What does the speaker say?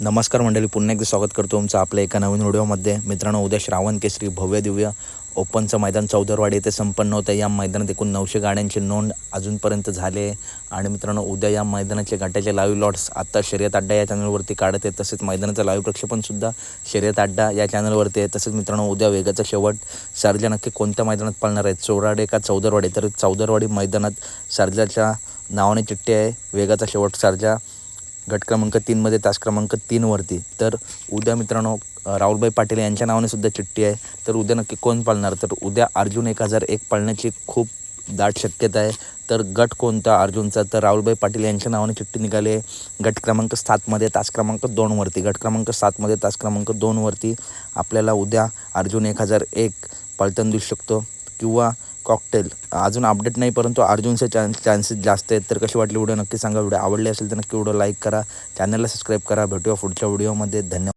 नमस्कार मंडळी पुन्हा एकदा स्वागत करतो तुमचं आपल्या एका नवीन व्हिडिओमध्ये. मित्रांनो उद्या श्रावण केसरी भव्य दिव्य ओपनचं मैदान चौदरवाडी येथे संपन्न होतं. या मैदानात एकूण नऊशे गाड्यांची नोंद अजूनपर्यंत झाले आहे. आणि मित्रांनो उद्या या मैदानाचे गाट्याचे लाईव्ह लॉट्स आत्ता शर्यत अड्डा या चॅनलवरती काढत आहे तसेच मैदानाचं लाईव्ह प्रक्षेपणसुद्धा शर्यत अड्डा या चॅनलवरती आहे. तसेच मित्रांनो उद्या वेगाचा शेवट. सर्जा नक्की कोणत्या मैदानात पाळणार आहे? चोराडे का चौदरवाडी? तर चौदरवाडी मैदानात सर्जाच्या नावाने चिठ्ठी आहे. वेगाचा शेवट सर्जा गट क्रमांक तीनमध्ये तास क्रमांक तीनवरती तर उद्या मित्रांनो राहुलबाई राहुलभाई पाटील यांच्या नावाने सुद्धा चिठ्ठी आहे. तर उद्या नक्की कोण पाळणार? तर उद्या अर्जुन एक हजार एक पाळण्याची खूप दाट शक्यता आहे. तर गट कोणता अर्जुनचा? तर राहुलभाई पाटील यांच्या नावाने चिठ्ठी निघाली आहे. गट क्रमांक सातमध्ये तास क्रमांक दोनवरती गट क्रमांक सातमध्ये तास क्रमांक दोनवरती आपल्याला उद्या अर्जुन एक हजार एक पलटण दिसू शकतो. किंवा कॉकटेल अजून अपडेट नाही परंतु अर्जुनचे चान्स चान्सेस जास्त आहेत. तर कशी वाटली व्हिडिओ नक्की सांगा. व्हिडिओ आवडली असेल तर नक्की व्हिडिओ लाईक करा. चॅनलला सबस्क्राईब करा. भेटूया पुढच्या व्हिडिओमध्ये धन्यवाद.